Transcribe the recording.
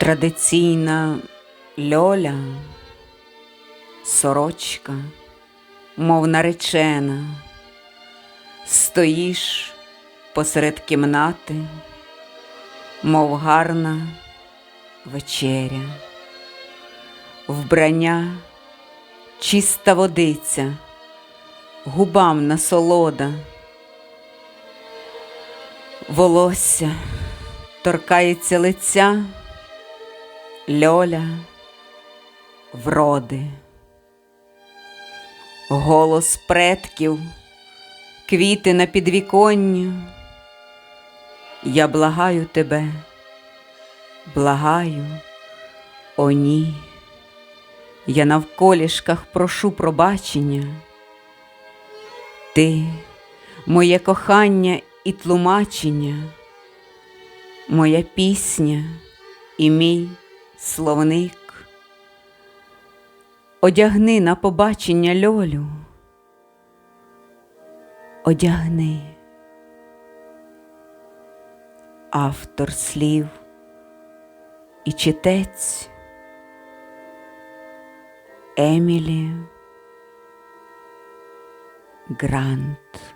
Традиційна льоля, сорочка, мов наречена, стоїш посеред кімнати, мов гарна вечеря, вбрання чиста водиця, губам насолода, волосся торкається лиця. Льоля вроди, голос предків, квіти на підвіконню. Я благаю тебе, благаю, о ні, я навколішках прошу пробачення. Ти, моє кохання і тлумачення, моя пісня і мій словник, одягни на побачення льолю, одягни. Автор слів і читець Емілі Грант.